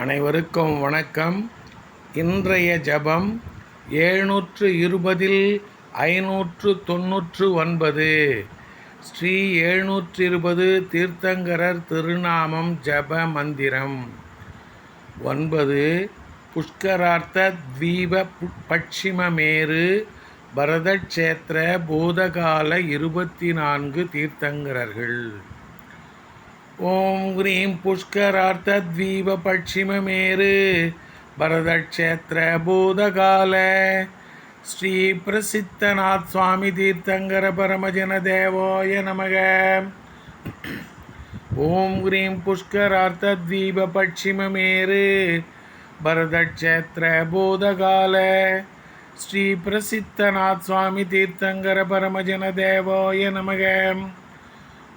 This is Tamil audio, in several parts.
அனைவருக்கும் வணக்கம். இன்றைய ஜபம் எழுநூற்று இருபதில் ஐநூற்று தொன்னூற்று ஒன்பது ஸ்ரீ எழுநூற்று இருபது தீர்த்தங்கரர் திருநாமம் ஜப மந்திரம். ஒன்பது புஷ்கரார்த்த தீப பட்சிமமேரு பரதக்ஷேத்திர பூதகால இருபத்தி நான்கு தீர்த்தங்கரர்கள். नमः ॐ ह्रीं पुष्करार्थद्वीपपश्चिममेरु भरतक्षेत्रबोधकाल श्रीप्रसिद्धनाथ स्वामी तीर्थङ्कर परमजनदेवाय नमः ஓம் க்ரீம் புஷ்கரார்த்தத்வீப பட்சிமமேரு பரதக்ஷேத்திர பூதகால ஸ்ரீ பிரசித்தநாத் சுவாமி தீர்த்தங்கர பரமஜன தேவாய நமக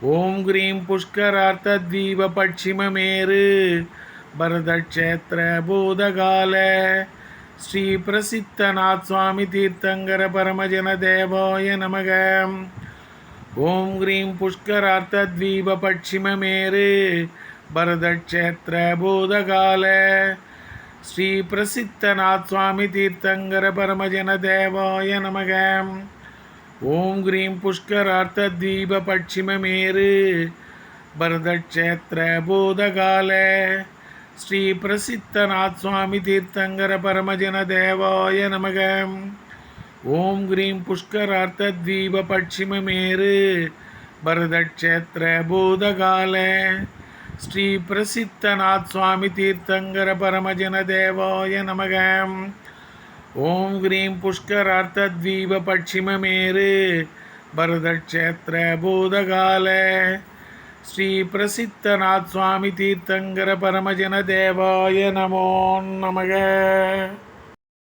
ஓம் க்ரீம் புஷ்கரார்த்தத்வீப பட்சிமமேரு. பரதக்ஷேத்திர பூதகால. ஸ்ரீ பிரசித்தநாத் சுவாமி தீர்த்தங்கர பரமஜன தேவாய நமக. ஓம் க்ரீம் புஷ்கரார்த்தத்வீப பட்சிமமேரு. பரதக்ஷேத்திர பூதகால. ஸ்ரீ பிரசித்தநாத் சுவாமி தீர்த்தங்கர பரமஜன தேவாய நமகம் ஓம் கிரீம் புஷ்கரார்த்த தீப பட்சிமமேரு. பரதக்ஷேத்திர பூதகால. ஸ்ரீ பிரசித்தநாத் சுவாமி தீர்த்தங்கர பரமஜன தேவாய நமக. ஓம் கிரீம் புஷ்கரார்த்த தீப பட்சிமமேரு. பரதக்ஷேத்திர பூதகால. ஸ்ரீ பிரசித்தநாத் சுவாமி தீர்த்தங்கர பரமஜன தேவாய நமகம் ஓம் கிரீம் புஷ்கரார்த்தத்வீப பட்சிமமேரு பரதக்ஷேத்திர பூதகால. ஸ்ரீ பிரசித்தநாத் சுவாமி தீர்த்தங்கர பரமஜன தேவாய நமோ நமக.